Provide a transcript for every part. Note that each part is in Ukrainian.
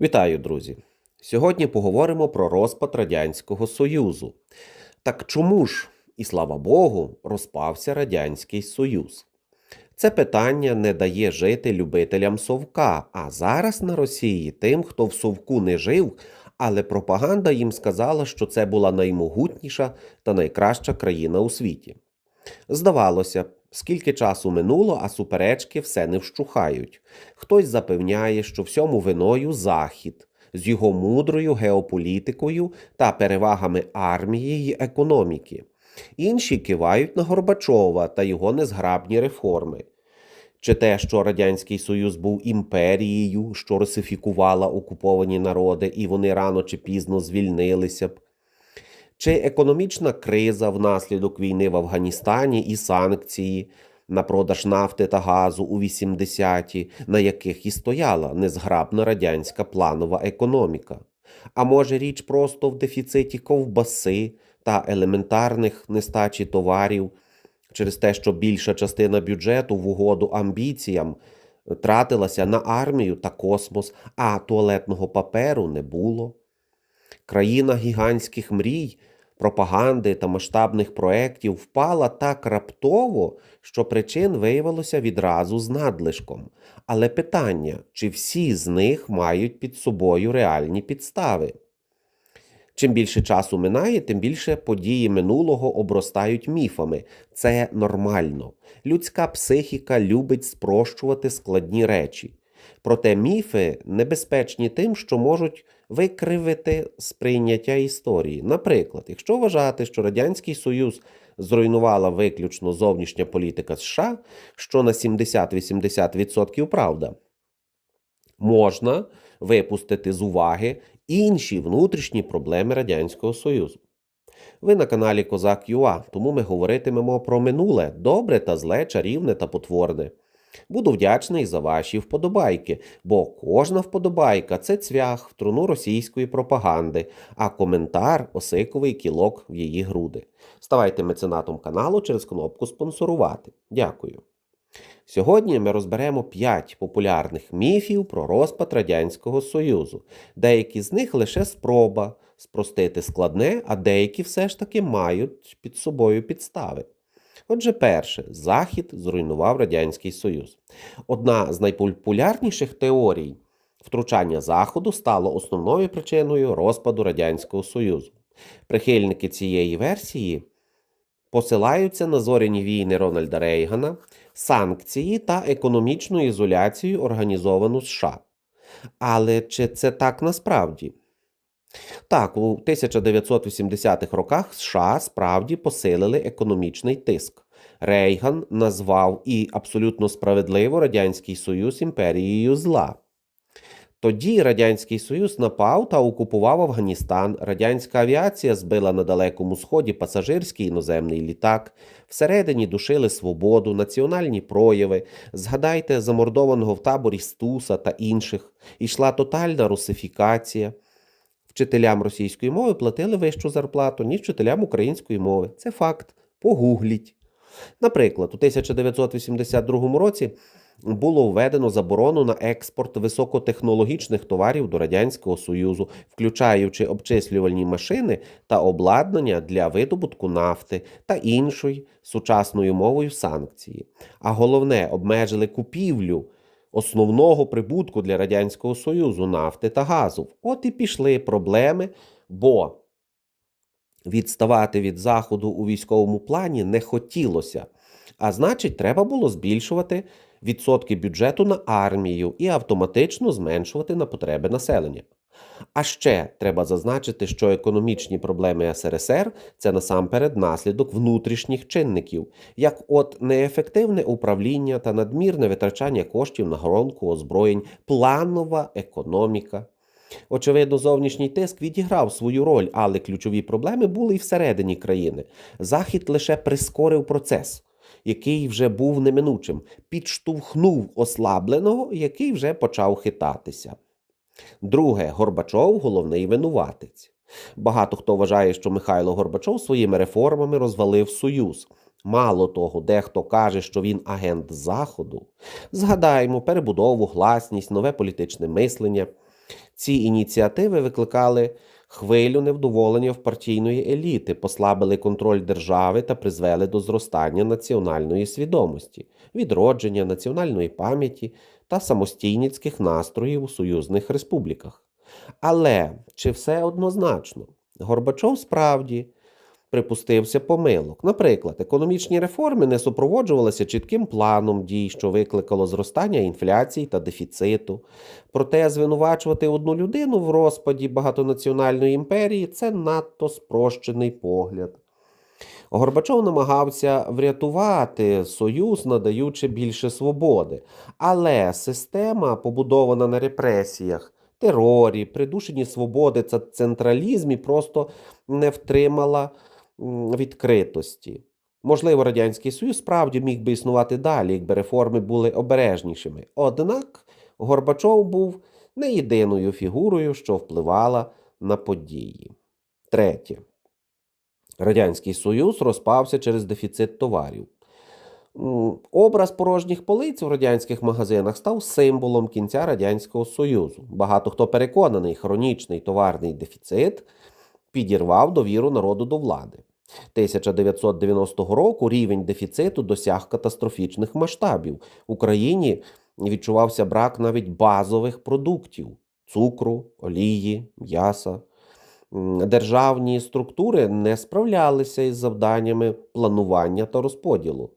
Вітаю, друзі! Сьогодні поговоримо про розпад Радянського Союзу. Так чому ж, і слава Богу, розпався Радянський Союз? Це питання не дає жити любителям совка, а зараз на Росії тим, хто в совку не жив, але пропаганда їм сказала, що це була наймогутніша та найкраща країна у світі. Здавалося б, скільки часу минуло, а суперечки все не вщухають. Хтось запевняє, що всьому виною Захід з його мудрою геополітикою та перевагами армії й економіки. Інші кивають на Горбачова та його незграбні реформи. Чи те, що Радянський Союз був імперією, що русифікувала окуповані народи, і вони рано чи пізно звільнилися б, чи економічна криза внаслідок війни в Афганістані і санкції на продаж нафти та газу у 80-ті, на яких і стояла незграбна радянська планова економіка. А може річ просто в дефіциті ковбаси та елементарних нестачі товарів через те, що більша частина бюджету в угоду амбіціям тратилася на армію та космос, а туалетного паперу не було. Країна гігантських мрій, пропаганди та масштабних проєктів впала так раптово, що причин виявилося відразу з надлишком. Але питання, чи всі з них мають під собою реальні підстави? Чим більше часу минає, тим більше події минулого обростають міфами. Це нормально. Людська психіка любить спрощувати складні речі. Проте міфи небезпечні тим, що можуть викривити сприйняття історії. Наприклад, якщо вважати, що Радянський Союз зруйнувала виключно зовнішня політика США, що на 70-80% правда, можна випустити з уваги інші внутрішні проблеми Радянського Союзу. Ви на каналі Козак ЮА, тому ми говоритимемо про минуле, добре та зле, чарівне та потворне. Буду вдячний за ваші вподобайки, бо кожна вподобайка це цвях в труну російської пропаганди, а коментар осиковий кілок в її груди. Ставайте меценатом каналу через кнопку спонсорувати. Дякую. Сьогодні ми розберемо 5 популярних міфів про розпад Радянського Союзу. Деякі з них лише спроба спростити складне, а деякі все ж таки мають під собою підстави. Отже, перше, Захід зруйнував Радянський Союз. Одна з найпопулярніших теорій втручання Заходу стало основною причиною розпаду Радянського Союзу. Прихильники цієї версії посилаються на зоряні війни Рональда Рейгана, санкції та економічну ізоляцію, організовану США. Але чи це так насправді? Так, у 1980-х роках США справді посилили економічний тиск. Рейган назвав і абсолютно справедливо Радянський Союз імперією зла. Тоді Радянський Союз напав та окупував Афганістан. Радянська авіація збила на Далекому Сході пасажирський іноземний літак, всередині душили свободу, національні прояви. Згадайте замордованого в таборі Стуса та інших. Ішла тотальна русифікація. Вчителям російської мови платили вищу зарплату, ніж вчителям української мови. Це факт. Погугліть. Наприклад, у 1982 році було введено заборону на експорт високотехнологічних товарів до Радянського Союзу, включаючи обчислювальні машини та обладнання для видобутку нафти та іншої сучасною мовою санкції. А головне, обмежили купівлю основного прибутку для Радянського Союзу нафти та газу. От і пішли проблеми, бо відставати від Заходу у військовому плані не хотілося. А значить, треба було збільшувати відсотки бюджету на армію і автоматично зменшувати на потреби населення. А ще треба зазначити, що економічні проблеми СРСР це насамперед наслідок внутрішніх чинників, як от неефективне управління та надмірне витрачання коштів на гронку озброєнь, планова економіка. Очевидно, зовнішній тиск відіграв свою роль, але ключові проблеми були і всередині країни. Захід лише прискорив процес який вже був неминучим, підштовхнув ослабленого, який вже почав хитатися. Друге, Горбачов головний винуватець. Багато хто вважає, що Михайло Горбачов своїми реформами розвалив Союз. Мало того, дехто каже, що він агент Заходу. Згадаємо перебудову, гласність, нове політичне мислення. Ці ініціативи викликали хвилю невдоволення в партійної еліти, послабили контроль держави та призвели до зростання національної свідомості, відродження національної пам'яті та самостійницьких настроїв у союзних республіках. Але чи все однозначно? Горбачов справді припустився помилок. Наприклад, економічні реформи не супроводжувалися чітким планом дій, що викликало зростання інфляції та дефіциту. Проте звинувачувати одну людину в розпаді багатонаціональної імперії це надто спрощений погляд. Горбачов намагався врятувати союз, надаючи більше свободи. Але система, побудована на репресіях, терорі, придушенні свободи та централізмі, просто не втримала відкритості. Можливо, Радянський Союз справді міг би існувати далі, якби реформи були обережнішими. Однак Горбачов був не єдиною фігурою, що впливала на події. Третє. Радянський Союз розпався через дефіцит товарів. Образ порожніх полиць у радянських магазинах став символом кінця Радянського Союзу. Багато хто переконаний, хронічний товарний дефіцит підірвав довіру народу до влади. 1990 року рівень дефіциту досяг катастрофічних масштабів. В Україні відчувався брак навіть базових продуктів цукру, олії, м'яса. Державні структури не справлялися із завданнями планування та розподілу.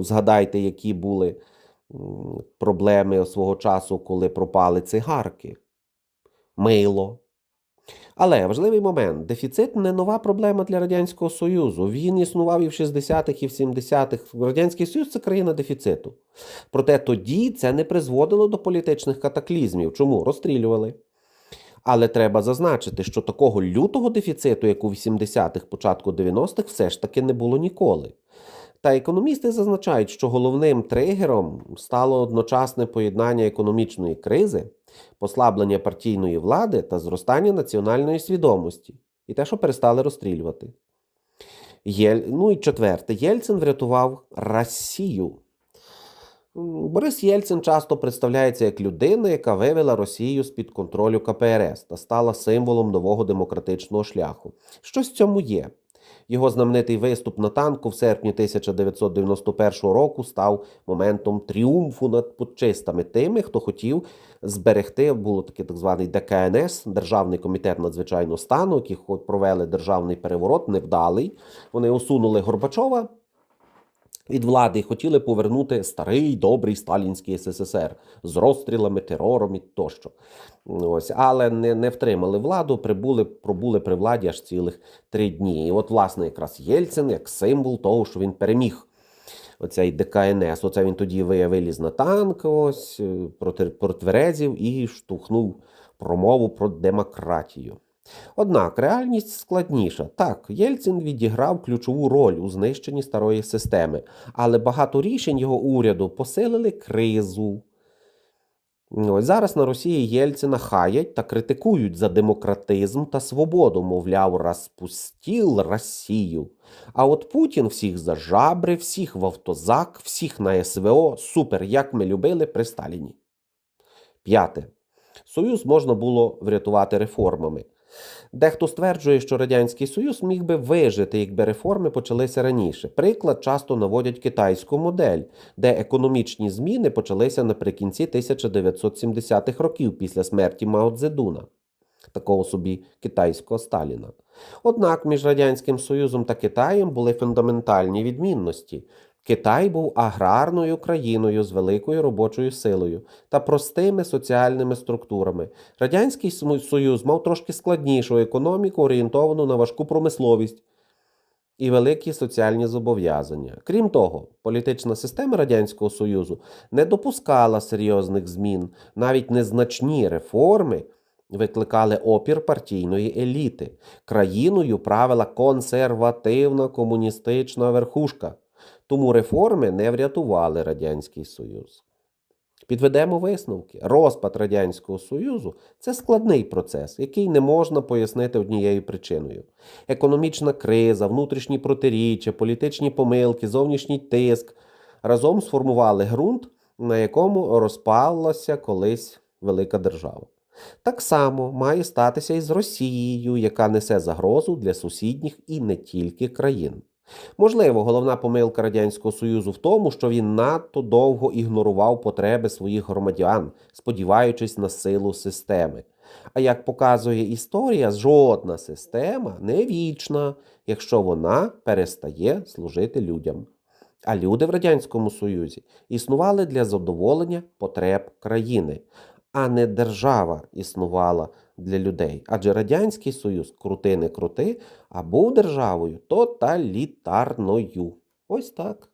Згадайте, які були проблеми свого часу, коли пропали цигарки, мило. Але важливий момент: дефіцит не нова проблема для Радянського Союзу. Він існував і в 60-х, і в 70-х. Радянський Союз це країна дефіциту. Проте тоді це не призводило до політичних катаклізмів. Чому? Розстрілювали. Але треба зазначити, що такого лютого дефіциту, як у 80-х, початку 90-х, все ж таки не було ніколи. Та економісти зазначають, що головним тригером стало одночасне поєднання економічної кризи, послаблення партійної влади та зростання національної свідомості, і те, що перестали розстрілювати. Єль... Ну і четверте, Єльцин врятував Росію. Борис Єльцин часто представляється як людина, яка вивела Росію з-під контролю КПРС та стала символом нового демократичного шляху. Щось в цьому є. Його знаменитий виступ на танку в серпні 1991 року став моментом тріумфу над путчистами, тими, хто хотів зберегти, було таке так званий ДКНС, Державний комітет надзвичайного стану, які провели державний переворот, невдалий. Вони усунули Горбачова від влади хотіли повернути старий добрий сталінський СССР з розстрілами, терором і тощо. Ось, але не, не втримали владу, прибули, пробули при владі аж цілих три дні. І от, власне, якраз Єльцин як символ того, що він переміг. Оцей ДКНС, оце він тоді ви- виліз на танк ось, е, проти, проти і штовхнув промову про демократію. Однак реальність складніша. Так, Єльцин відіграв ключову роль у знищенні старої системи, але багато рішень його уряду посилили кризу. Ось зараз на Росії Єльцина хаять та критикують за демократизм та свободу, мовляв, розпустіл Росію. А от Путін всіх за жабри, всіх в автозак, всіх на СВО, супер, як ми любили при Сталіні. П'яте. Союз можна було врятувати реформами. Дехто стверджує, що Радянський Союз міг би вижити, якби реформи почалися раніше. Приклад часто наводять китайську модель, де економічні зміни почалися наприкінці 1970-х років після смерті Мао Цзедуна, такого собі китайського Сталіна. Однак між Радянським Союзом та Китаєм були фундаментальні відмінності. Китай був аграрною країною з великою робочою силою та простими соціальними структурами. Радянський Союз мав трошки складнішу економіку, орієнтовану на важку промисловість і великі соціальні зобов'язання. Крім того, політична система Радянського Союзу не допускала серйозних змін, навіть незначні реформи викликали опір партійної еліти. Країною правила консервативна комуністична верхушка. Тому реформи не врятували Радянський Союз. Підведемо висновки. Розпад Радянського Союзу це складний процес, який не можна пояснити однією причиною. Економічна криза, внутрішні протиріччя, політичні помилки, зовнішній тиск разом сформували ґрунт, на якому розпалася колись велика держава. Так само має статися і з Росією, яка несе загрозу для сусідніх і не тільки країн. Можливо, головна помилка Радянського Союзу в тому, що він надто довго ігнорував потреби своїх громадян, сподіваючись на силу системи. А як показує історія, жодна система не вічна, якщо вона перестає служити людям. А люди в Радянському Союзі існували для задоволення потреб країни, а не держава існувала для людей. Адже Радянський Союз, крути не крути, а був державою тоталітарною. Ось так.